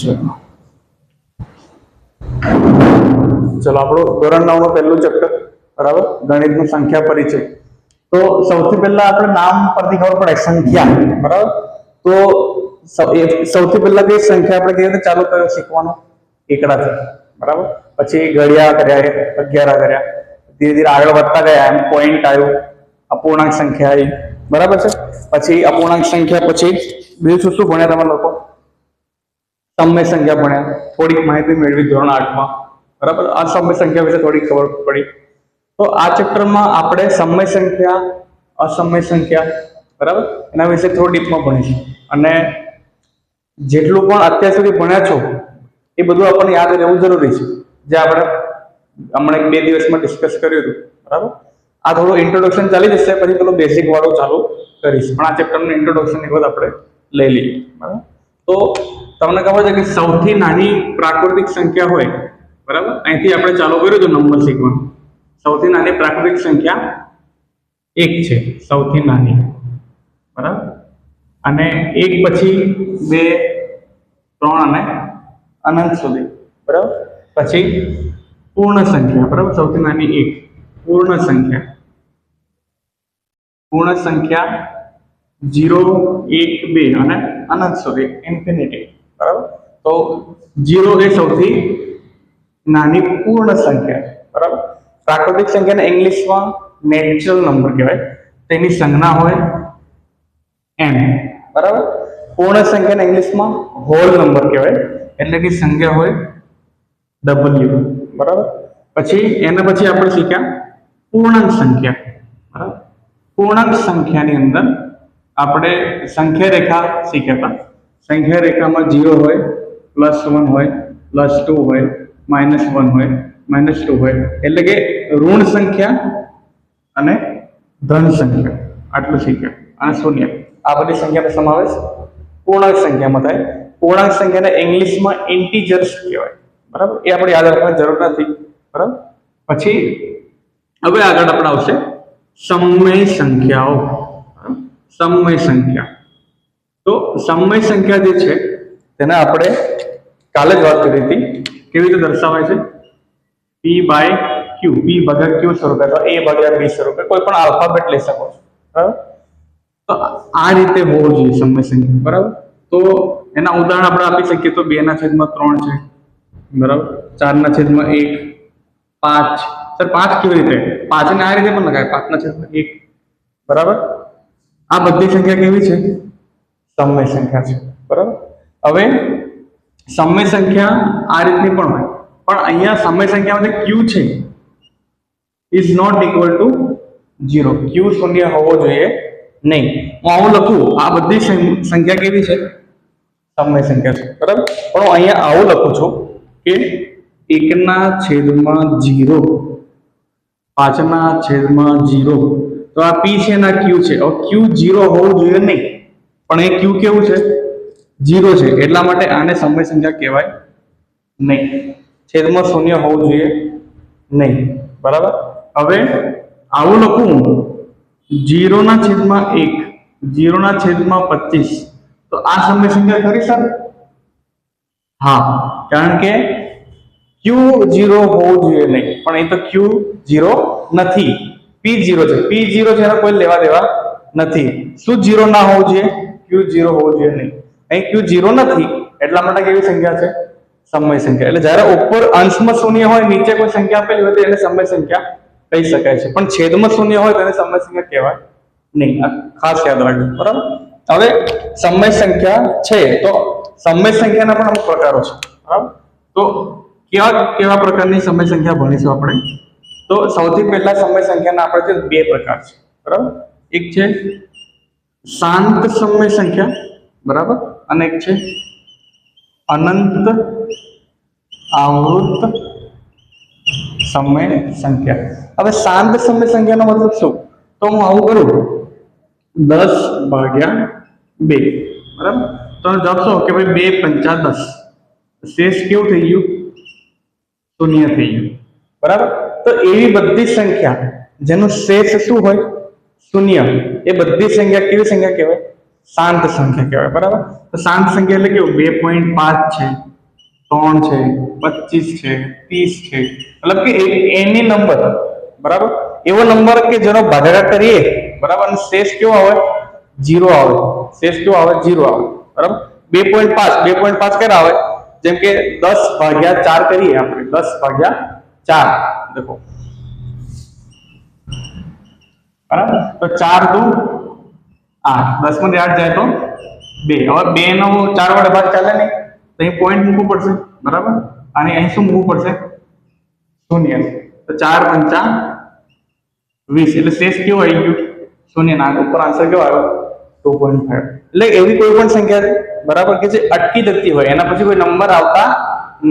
ચલો ચલો, આપણું ધોરણ નવનું પહેલું ચેપ્ટર બરાબર? ગણિતનું સંખ્યા પરિચય. તો સૌથી પહેલા આપણે નામ પરથી ખબર પડે, સંખ્યા, બરાબર? તો સૌથી પહેલા જે સંખ્યા આપણે કઈ રીતે ચાલુ કર્યો શીખવાનો? એકડાથી બરાબર? પછી ઘડિયા કર્યા અગિયાર કર્યા. ધીરે ધીરે આગળ વધતા ગયા, એમ પોઈન્ટ આવ્યું, અપૂર્ણાંક સંખ્યા આવી, બરાબર છે? પછી અપૂર્ણાંક સંખ્યા પછી, બીજું શું શું ભણ્યા તમે લોકો? સમય સંખ્યા ભણ્યા. થોડીક માહિતી મેળવી ધોરણ આઠમાં. બરાબર? આ સમય સંખ્યા વિશે થોડી ખબર પડી. તો આ ચેપ્ટરમાં આપણે સમય સંખ્યા, અસમય સંખ્યા, બરાબર? એના વિશે થોડું ડીપમાં ભણીશું. અને જેટલું પણ અત્યાર સુધી ભણ્યા છો, એ બધું આપણને યાદ રહેવું જરૂરી છે. જે આપણે હમણાં બે દિવસમાં ડિસ્કસ કર્યું હતું. બરાબર? આ થોડું ઇન્ટ્રોડક્શન ચાલી જશે, પછી પેલું બેસિક વાળું ચાલુ કરીશ. પણ આ ચેપ્ટરનું ઇન્ટ્રોડક્શન વખત આપણે લઈ લઈએ. બરાબર? તો તમને ખબર છે કે સૌથી નાની પ્રાકૃતિક સંખ્યા હોય, બરાબર? અહીંથી આપણે ચાલુ કર્યું હતું નંબર શીખવાનું સૌથી નાની પ્રાકૃતિક સંખ્યા એક છે, સૌથી નાની. બરાબર? અને એક પછી બે, ત્રણ અને અનંત સુધી. બરાબર? પછી પૂર્ણ સંખ્યા, બરાબર? સૌથી નાની એક. પૂર્ણ સંખ્યા. પૂર્ણ સંખ્યા જીરો એક બે અને અનંત સુધી ઇન્ફિનિટી બરાબર? તો જીરો એ સૌથી નાની પૂર્ણ સંખ્યા બરાબર? પ્રાકૃતિક સંખ્યાને ઇંગ્લિશમાં નેચરલ નંબર કહેવાય. તેની સંજ્ઞા હોય એમ બરાબર? પૂર્ણ સંખ્યાને ઇંગ્લિશમાં હોલ નંબર કહેવાય. એટલે કે સંખ્યા હોય ડબલ્યુ બરાબર? પછી, એના પછી આપણે શીખ્યા પૂર્ણાંક સંખ્યા, બરાબર? પૂર્ણાંક સંખ્યાની અંદર આપણે સંખ્યા રેખા શીખ્યા સંખ્યા રેખામાં જીરો હોય પ્લસ વન હોય પ્લસ ટુ હોય માઇનસ વન હોય માઇનસ ટુ હોય. એટલે કે ઋણ સંખ્યા અને ધન સંખ્યા. આટલું શીખ્યા અને શૂન્ય. આ બધી સંખ્યાનો સમાવેશ પૂર્ણાંક સંખ્યામાં થાય. પૂર્ણાંક સંખ્યાને ઇંગ્લિશમાં ઇન્ટીજર્સ કહેવાય. બરાબર? એ આપણે યાદ રાખવાની જરૂર નથી. બરાબર? પછી હવે આગળ આપણે આવશે સમય સંખ્યાઓ. સમય સંખ્યા. તો સમય સંખ્યા જે છે, તેને આપણે કાલે જ વાત કરી હતી. કેવી રીતે દર્શાવાય છે? પી બાય ક્યુ પી ભાગ્યા ક્યુ સ્વરૂપે અથવા એ ભાગ્યા બી સ્વરૂપે કોઈ પણ આલ્ફાબેટ લઈ શકો છો. તો આ રીતે હોવું જોઈએ સમય સંખ્યા. બરાબર? તો એના ઉદાહરણ આપણે આપી શકીએ તો બે ના છેદમાં ત્રણ છે. બરાબર? ચાર ના છેદમાં એક. પાંચ. સર, પાંચ કેવી રીતે? પાંચ ને આ રીતે પણ લગાય. પાંચ ના છેદમાં એક. બરાબર? આ બધી સંખ્યા કેવી છે? સમય સંખ્યા છે. બરાબર? હવે સમય સંખ્યા આ રીતની પણ હોય. પણ અહીંયા સમય સંખ્યામાં માટે ક્યુ છે. Is not equal to zero Q શૂન્ય હોવો જોઈએ નહીં. હું આવું લખું, આ બધી સંખ્યા કેવી છે? સમય સંખ્યા છે. બરાબર? પણ હું અહીંયા આવું લખું છું કે એકના છેદમાં જીરો પાંચના છેદમાં જીરો તો આ પી છે ના ક્યુ છે. ક્યુ જીરો હોવું જોઈએ નહીં. પણ એ ક્યુ કેવું છે? જીરો છે. એટલા માટે આને સમય સંખ્યા કહેવાય નહીં. છેદમાં શૂન્ય હોવું જોઈએ નહીં. બરાબર? હવે આવું લખું. જીરોના છેદમાં એક. જીરોના છેદમાં પચીસ. તો આ સમય સંખ્યા ખરી સર? હા. કારણ કે ક્યુ જીરો હોવું જોઈએ નહીં. પણ એ તો ક્યુ જીરો નથી. પી જીરો છે. પી જીરો છે એનો કોઈ લેવા દેવા નથી. શું જીરો ના હોવું જોઈએ? ક્યુ જીરો હોવું જોઈએ નહીં. અહીં ક્યુ જીરો નથી, એટલા માટે કેવી સંખ્યા છે? સમય સંખ્યા. એટલે જ્યારે ઉપર અંશમાં શૂન્ય હોય, નીચે કોઈ સંખ્યા આપેલી હોય તો એને સમય સંખ્યા કહી શકાય છે. પણ છેદમાં શૂન્ય હોય તો એને સમય સંખ્યા કહેવાય નહીં. ખાસ યાદ રાખજો. બરાબર? હવે સમય સંખ્યા છે તો સમય સંખ્યાના પણ અમુક પ્રકારો છે. બરાબર? તો કેવા કેવા પ્રકારની સમય સંખ્યા ભણીશું આપણે? તો સૌથી પહેલા સમય સંખ્યાના આપણે છે બે પ્રકાર છે, બરાબર? એક છે શાંત સમય સંખ્યા, બરાબર? અને એક છે અનંત આવૃત સમય સંખ્યા. હવે શાંત સમય સંખ્યાનો મતલબ શું? તો હું આવું કરું. દસ ભાગ્યા બે, બરાબર? તો જવાબ શું કે ભાઈ બે પંચા દસ. શેષ કેવું થઈ ગયું? શૂન્ય થઈ ગયું. બરાબર? તો એવી બધી સંખ્યા જેનું શેષ શું હોય? શૂન્ય. એ બધી સંખ્યા કેવી સંખ્યા કહેવાય? શાંત સંખ્યા કહેવાય, બરાબર? તો શાંત સંખ્યા એટલે કેવું? બે પોઈન્ટ પાંચ છે, ત્રણ છે, પચીસ છે, ત્રીસ છે. મતલબ કે એની નંબર, બરાબર? એવો નંબર કે જેનો ભાગાકાર કરીએ, બરાબર? શેષ કેવો આવે? જીરો આવે. શેષ કેવો આવે? જીરો આવે. બરાબર? બે પોઈન્ટ પાંચ. બે પોઈન્ટ પાંચ ક્યારે આવે? જેમ કે દસ ભાગ્યા ચાર કરીએ આપણે. દસ ભાગ્યા ચાર देखो બરાબર? તો ચાર દુ આઠ. દસમાંથી આઠ જાય તો બે. હવે બે નો ચાર વડે ભાગ ચાલે નહીં. તો અહીં પોઈન્ટ મૂકવું પડશે. બરાબર? અને અહીં શું મૂકવું પડશે? શૂન્ય. તો ચાર પંચા વીસ. એટલે શેષ કેવો આવી ગયું? શૂન્ય. ના, ઉપર આન્સર કેવો આવ્યો? ટુ પોઈન્ટ ફાઈવ એટલે એવી કોઈ પણ સંખ્યા છે. બરાબર? કે જે અટકી જતી હોય. એના પછી કોઈ નંબર આવતા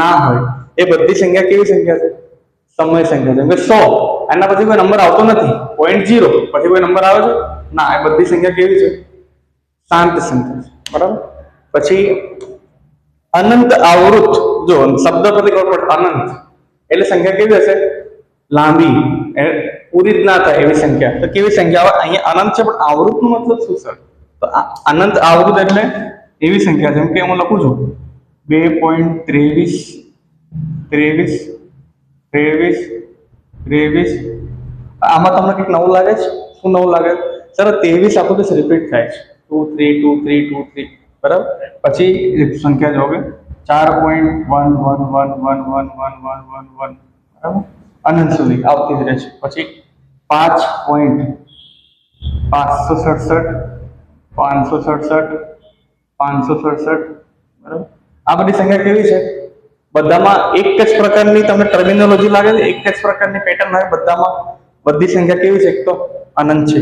ના હોય. એ બધી સંખ્યા કેવી સંખ્યા છે? સમય સંખ્યા જેમ કે સો. એના પછી કોઈ નંબર આવતો નથી. પોઈન્ટ જીરો પછી કોઈ નંબર આવે છે? ના એ બધી સંખ્યા કેવી છે? શાંત સંખ્યા છે. બરાબર? પછી અનંત આવૃત. જો, શબ્દ પરથી ખબર પડે, અનંત. એટલે સંખ્યા કેવી હશે? લાંબી. પૂરી જ ના થાય એવી સંખ્યા. તો કેવી સંખ્યા આવે? અહીંયા અનંત છે, પણ આવૃત નો મતલબ શું સર તો અનંત આવૃત એટલે એવી સંખ્યા જેમ કે હું લખું છું? બે પોઈન્ટ ત્રેવીસ ત્રેવીસ ત્રેવીસ ત્રેવીસ. આમાં તમને કંઈક નવું લાગે છે? શું નવું લાગે? સર, ત્રેવીસ આખું દિવસ રિપીટ થાય છે. Two three two three two three બરાબર? પછી સંખ્યા જો ચાર point one one one one one one one one one બરાબર? અનંત સુધી આવતી જ રહે છે. પછી પાંચ પોઈન્ટ પાંચસો સડસઠ પાંચસો સડસઠ પાંચસો સડસઠ. બરાબર? આ બધી સંખ્યા કેવી છે? બધામાં એક જ પ્રકારની તમને ટર્મિનોલોજી લાગે છે, એક જ પ્રકારની પેટર્ન હોય બધામાં બધી સંખ્યા કેવી છે? એક તો અનંત છે.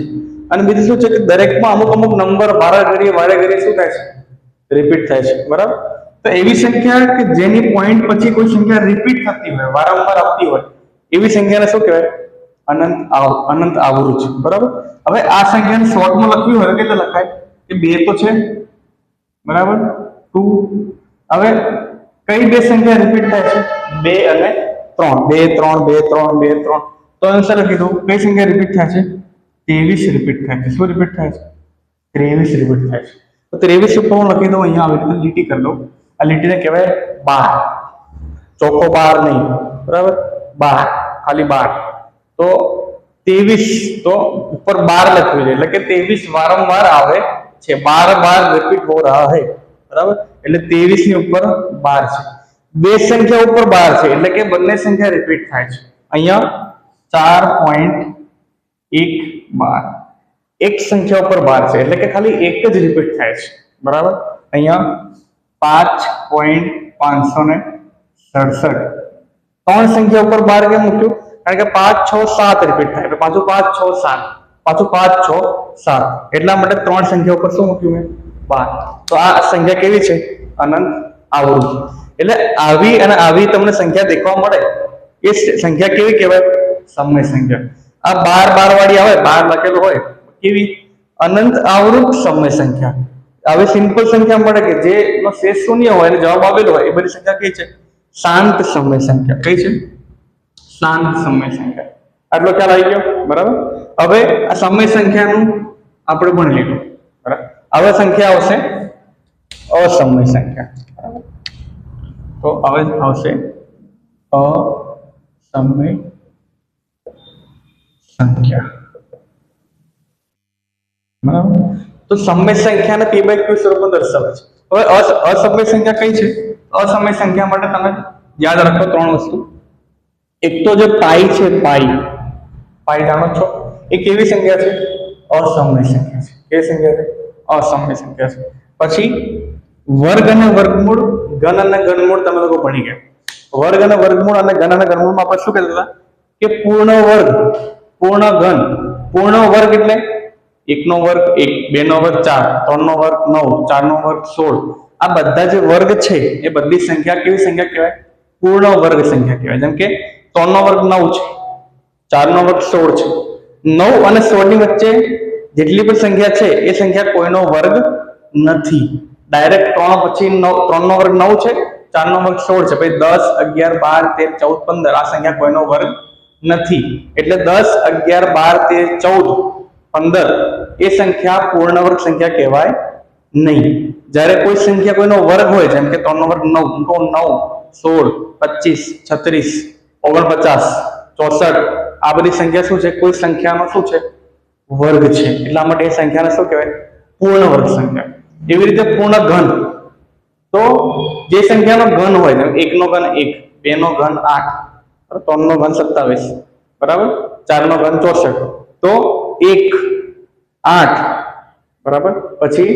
અને બીજું શું છે કે દરેકમાં અમુક અમુક નંબર વારે ઘડીએ વારે ઘડીએ શું થાય છે? રિપીટ થાય છે. બરાબર? તો એવી સંખ્યા કે જેની પોઈન્ટ પછી કોઈ સંખ્યા રિપીટ થતી હોય, વારંવાર આવતી હોય, એવી સંખ્યાને શું કહેવાય? અનંત આવ, અનંત આવૃત બરાબર? હવે આ સંખ્યાને શોર્ટમાં લખવી હોય કે લખાય? કે બે તો છે. બરાબર? ટુ હવે કઈ બે સંખ્યા રિપીટ થાય છે? બે અને ત્રણ. બે ત્રણ બે ત્રણ બે ત્રણ. તો આન્સર કીધું કઈ સંખ્યા રિપીટ થાય છે? ત્રેવીસ રિપીટ થાય છે. શું રિપીટ થાય છે? ત્રેવીસ રિપીટ થાય છે. તો ત્રેવીસ ઉપર હું લખી દઉં અહીંયા આવી રીતે લીટી કરી દઉં. આ લીટીને કહેવાય બાર. ચોખ્ખો બાર નહીં. બરાબર? બાર. ખાલી બાર. તો ત્રેવીસ તો ઉપર બાર લખ્યું છે. એટલે કે ત્રેવીસ વારંવાર આવે છે. બાર બાર રિપીટ હો રહા હે. બરાબર? એટલે ત્રેવીસની ઉપર બાર છે. બે સંખ્યા ઉપર બાર છે. એટલે કે બંને સંખ્યા રિપીટ થાય છે. અહીંયા ચાર પોઈન્ટ એક બાર. એક સંખ્યા ઉપર બાર છે. એટલે કે ખાલી એક જ રિપીટ થાય છે. બરાબર? અહીંયા પાંચ પોઈન્ટ પાંચસો ને સડસઠ. ત્રણ સંખ્યા ઉપર બાર કેમ મૂક્યું? કારણ કે પાંચ, છ, સાત રિપીટ થાય. એટલે પાછું પાંચ, છ, સાત. પાછું પાંચ, છ, સાત. એટલા માટે ત્રણ સંખ્યા ઉપર શું મૂક્યું મેં? બાર તો આ સંખ્યા કેવી છે? અનંત આવૃત એટલે આવી અને આવી તમને સંખ્યા દેખવા મળે. એ સંખ્યા કેવી કહેવાય? સમય સંખ્યા. આ બાર બાર વાળી આવે, બાર લખેલું હોય, કેવી? અનંત આવૃત સમય સંખ્યા. આવી સિમ્પલ સંખ્યા મળે કે જે નો શેષ શૂન્ય હોય અને જવાબ આવેલો હોય, એ બધી સંખ્યા કઈ છે? શાંત સમય સંખ્યા. કઈ છે? શાંત સમય સંખ્યા. આટલો ખ્યાલ આવી ગયો? બરાબર? હવે આ સમય સંખ્યાનું આપણે ભણી લીધું. બરાબર? હવે સંખ્યા આવશે અસમય સંખ્યા. તો હવે આવશે અસમય સંખ્યા. બરાબર? તો સમય સંખ્યાને પી બાય ક્યુ સ્વરૂપમાં દર્શાવે છે. હવે અસ- અસમય સંખ્યા કઈ છે? અસમય સંખ્યા માટે તમે યાદ રાખો ત્રણ વસ્તુ. એક તો જે પાઈ છે પાઈ પાઈ જાણો છો. એ કેવી સંખ્યા છે? અસમય સંખ્યા છે. કેવી સંખ્યા છે? સંખ્યા છે પછી વર્ગ અને વર્ગમૂળ, ઘન અને ઘનમૂળ તમે લોકો ભણી ગયા. વર્ગ અને વર્ગમૂળ અને ઘન અને ઘનમૂળમાં આપણે શું કહેતા હતા? કે પૂર્ણ વર્ગ, પૂર્ણ ઘન. પૂર્ણ વર્ગ એટલે એકનો વર્ગ એક બે નો વર્ગ ચાર ત્રણ નો વર્ગ નવ ચાર નો વર્ગ સોળ. આ બધા જે વર્ગ છે, એ બધી સંખ્યા કેવી સંખ્યા કહેવાય? પૂર્ણ વર્ગ સંખ્યા કહેવાય. જેમ કે ત્રણ નો વર્ગ નવ છે ચાર નો વર્ગ સોળ છે. નવ અને સોળની વચ્ચે જેટલી પણ સંખ્યા છે, એ સંખ્યા કોઈનો વર્ગ નથી. ડાયરેક્ટ ત્રણ પછી ત્રણ નો વર્ગ નવ છે ચાર નો વર્ગ સોળ છે. પછી દસ, અગિયાર, બાર, તેર, ચૌદ, પંદર, આ સંખ્યા કોઈનો વર્ગ નથી. એટલે દસ, અગિયાર, બાર, તેર, ચૌદ, પંદર, એ સંખ્યા પૂર્ણ વર્ગ સંખ્યા કહેવાય નહીં. જ્યારે કોઈ સંખ્યા કોઈનો વર્ગ હોય, જેમ કે ત્રણ નો વર્ગ નવ તો નવ, સોળ, પચીસ, છત્રીસ, ઓગણપચાસ, ચોસઠ, આ બધી સંખ્યા શું છે? કોઈ સંખ્યાનો શું છે? વર્ગ છે. એટલા માટે એ સંખ્યાને શું કહેવાય? પૂર્ણ વર્ગ સંખ્યા. એવી રીતે પૂર્ણ ઘન. તો જે સંખ્યાનો ઘન હોય, જેમ એકનો ઘન એક બે નો ઘન આઠ ત્રણ ત્રણનો ઘન સત્તાવીસ, બરાબર? ચારનો ઘન ચોસઠ. તો એક, આઠ, બરાબર? પછી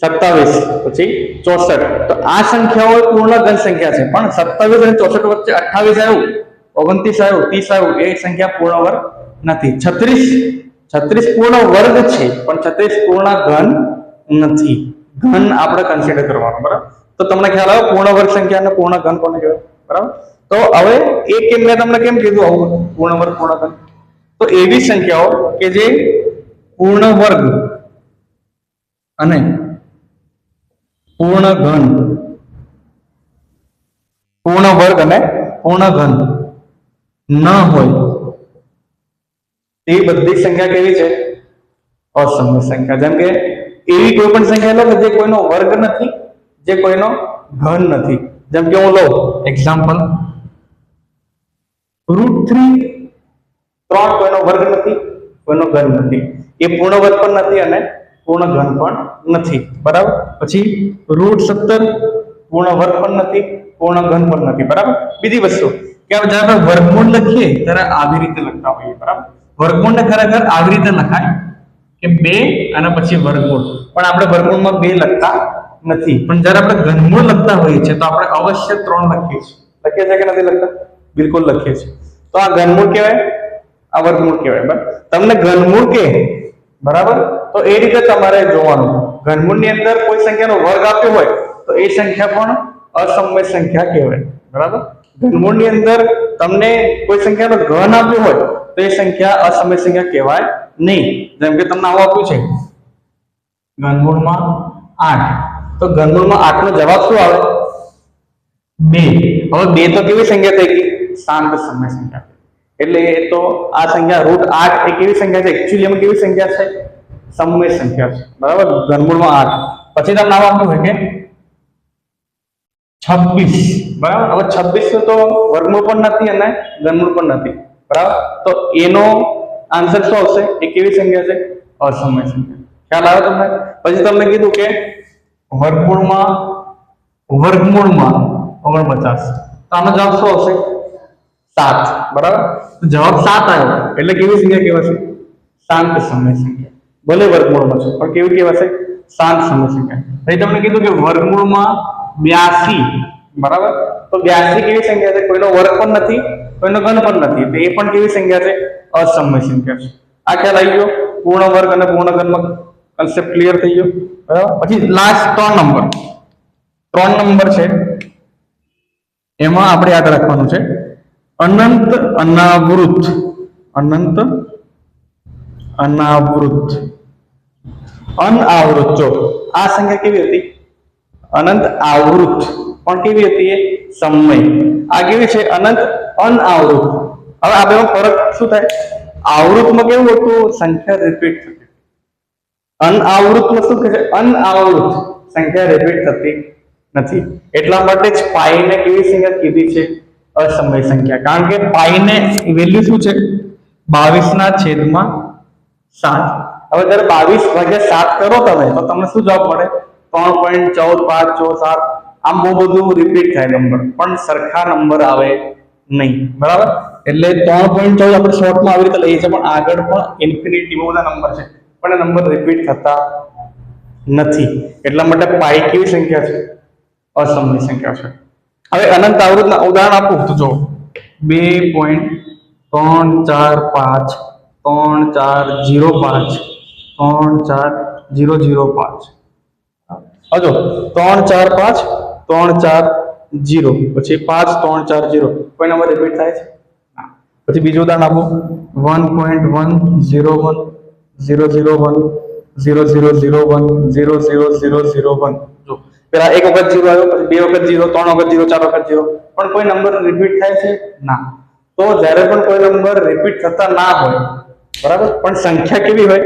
સત્તાવીસ, પછી ચોસઠ. તો આ સંખ્યાઓ પૂર્ણ ઘન સંખ્યા છે. પણ સત્તાવીસ અને ચોસઠ વચ્ચે અઠ્ઠાવીસ આવ્યું, ઓગણત્રીસ આવ્યું, ત્રીસ આવ્યું, એ સંખ્યા પૂર્ણ વર્ગ નથી. છત્રીસ છત્રીસ પૂર્ણ વર્ગ છે, પણ છત્રીસ પૂર્ણ ઘન નથી. ઘન આપણે કન્સિડર કરવાનું, બરાબર? તો તમને ખ્યાલ આવે પૂર્ણ વર્ગ સંખ્યા અને પૂર્ણ ઘન કોને કહેવાય? બરાબર? તો હવે એ કેમ, મેં તમને કેમ કીધું આવું? પૂર્ણ વર્ગ, પૂર્ણ ઘન. તો એવી સંખ્યાઓ કે જે પૂર્ણ વર્ગ અને પૂર્ણ ઘન. પૂર્ણ વર્ગ અને પૂર્ણ ઘન ન હોય. તે બધી સંખ્યા કેવી છે? અસમય સંખ્યા. જેમ કે એવી કોઈ પણ સંખ્યા લો કે જે કોઈનો વર્ગ નથી, જે કોઈનો ઘન નથી. જેમ કે હું લઉં એક્ઝામ્પલ રૂટ થ્રી ત્રણ કોઈનો વર્ગ નથી, કોઈનો ઘન નથી. એ પૂર્ણ વર્ગ પણ નથી અને પૂર્ણ ઘન પણ નથી. બરાબર? પછી રૂટ સત્તર પૂર્ણ વર્ગ પણ નથી પૂર્ણ ઘન પણ નથી. બરાબર? બીજી વસ્તુ, કે આપણે જ્યારે વર્ગમૂળ લખીએ, ત્યારે આવી રીતે લખતા હોઈએ. બરાબર? વર્ગમૂળને ખરેખર આવી રીતે લખાય કે બે અને પછી વર્ગમૂળ. પણ આપણે વર્ગમૂળમાં બે લખતા નથી. પણ જ્યારે આપણે ઘનમૂળ લખતા હોઈએ છીએ, તો આપણે અવશ્ય ત્રણ લખીએ છીએ. લખીએ છીએ કે નથી લખતા? બિલકુલ લખીએ છીએ. તો આ ઘનમૂળ કહેવાય, આ વર્ગમૂળ કહેવાય. બરાબર? તમને ઘનમૂળ કે, બરાબર? તો એ રીતે તમારે જોવાનું. ઘનમૂળની અંદર કોઈ સંખ્યાનો વર્ગ આપ્યો હોય, તો એ સંખ્યા પણ અસમય સંખ્યા કહેવાય. બરાબર? ઘનમૂળની અંદર તમને કોઈ સંખ્યાનો ઘન આપ્યો હોય તો એ સંખ્યા અસમય સંખ્યા કહેવાય નહીં. જેમ કે તમને આવું આપ્યું છે. ઘનમૂળમાં આઠ. તો ઘનમૂળમાં આઠ નો જવાબ શું આવે? બે. હવે બે તો કેવી સંખ્યા થઈ? ગઈ શાંત સમય સંખ્યા. એટલે એ તો આ સંખ્યા રૂટ આઠ એ કેવી સંખ્યા છે? એકચ્યુઅલી એમાં કેવી સંખ્યા છે? સમય સંખ્યા છે. બરાબર? ઘનમૂળમાં આઠ. પછી તમને નામ આપ્યું હોય કે છવ્વીસ. બરાબર? હવે છવ્વીસ તો વર્ગમૂળ પણ નથી અને ઘનમૂળ પણ નથી. બરાબર? તો એનો આન્સર શું આવશે? એ કેવી સંખ્યા છે? અસમય સંખ્યા. ખ્યાલ આવે તમને? પછી તમને કીધું કે વર્ગમૂળમાં વર્ગમૂળમાં ઓગણપચાસ. તો આનો જવાબ શું આવશે? સાત. બરાબર? જવાબ સાત આવ્યો. એટલે કેવી સંખ્યા કહેવાશે? શાંત સમય સંખ્યા. ભલે વર્ગમૂળમાં છે પણ કેવી કહેવાશે? શાંત સમય સંખ્યા. પછી તમને કીધું કે વર્ગમૂળમાં બ્યાસી. બરાબર? તો બ્યાસી કેવી સંખ્યા છે? કોઈનો વર્ગ પણ નથી કોઈનો ઘન પણ નથી. તો એ પણ કેવી સંખ્યા છે? અસમય સંખ્યા છે. આ ખ્યાલ આવી ગયો? પૂર્ણ વર્ગ અને પૂર્ણ ઘનમાં કન્સેપ્ટ ક્લિયર થઈ ગયો? બરાબર? પછી લાસ્ટ ત્રણ નંબર ત્રણ નંબર છે. એમાં આપણે યાદ રાખવાનું છે. અનંત અનાવૃત. અનંત અનાવૃત. અનાવૃત જો, આ સંખ્યા કેવી હતી? અનંત આવૃત. પણ કેવી હતી એ? સમય. આ કેવી છે? અનંત અનાવૃત હવે આ બેમાં ફરક શું થાય? આવૃતમાં કેવું હતું? સંખ્યા રિપીટ થતી. અનઆવૃતમાં શું કહે છે? અનઆવૃત. સંખ્યા રિપીટ થતી નથી. એટલા માટે જ પાઈને કેવી સંખ્યા કીધી છે? અસમય સંખ્યા. કારણ કે પાઈને વેલ્યુ શું છે? બાવીસ ના છેદમાં સાત. હવે જયારે બાવીસ ભાગ્યા સાત કરો તમે, તો તમને શું જવાબ મળે? ત્રણ પોઈન્ટ ચૌદ પાંચ છ સાત. આમ બહુ બધું રિપીટ થાય નંબર પણ સરખા નંબર આવે. નહીં. બરાબર? એટલે ત્રણ પોઈન્ટ ચૌદ આપણે શોર્ટમાં આવી રીતે લઈએ છીએ, પણ આગળ પણ ઇન્ફિનિટી બહુ બધા નંબર છે. પણ એ નંબર રિપીટ થતા નથી. એટલા માટે પાઈ કેવી સંખ્યા છે? અસમની સંખ્યા છે. હવે અનંત આવૃતના ઉદાહરણ આપું, તો જો બે પોઈન્ટ ત્રણ ચાર પાંચ, ત્રણ ચાર જીરો પાંચ, ત્રણ ચાર જીરો જીરો પાંચ. હજો ત્રણ ચાર પાંચ, ત્રણ ચાર જીરો, પછી પાંચ, ત્રણ, ચાર, જીરો. કોઈ નંબર રિપીટ થાય છે. પછી બીજું ઉદાહરણ આપો. One point one zero one zero zero one zero zero zero one zero zero zero zero one જો, પેલા એક વખત જીરો આવ્યો, પછી બે વખત જીરો, ત્રણ વખત જીરો, ચાર વખત જીરો. પણ કોઈ નંબર રિપીટ થાય છે? ના. તો જ્યારે પણ કોઈ નંબર રિપીટ થતા ના હોય, બરાબર? પણ સંખ્યા કેવી હોય?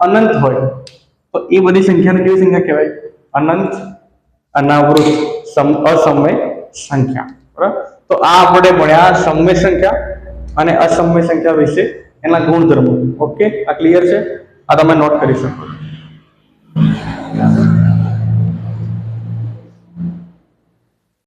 અનંત હોય. તો એ બધી સંખ્યાને કેવી સંખ્યા કહેવાય? અનંત, અનાવૃત, સમ, અસમય સંખ્યા. બરાબર? તો આ આપણે ભણ્યા સમય સંખ્યા અને અસમય સંખ્યા વિશે એના ગુણધર્મો. ઓકે આ ક્લિયર છે? આ તમે નોટ કરી શકો છો.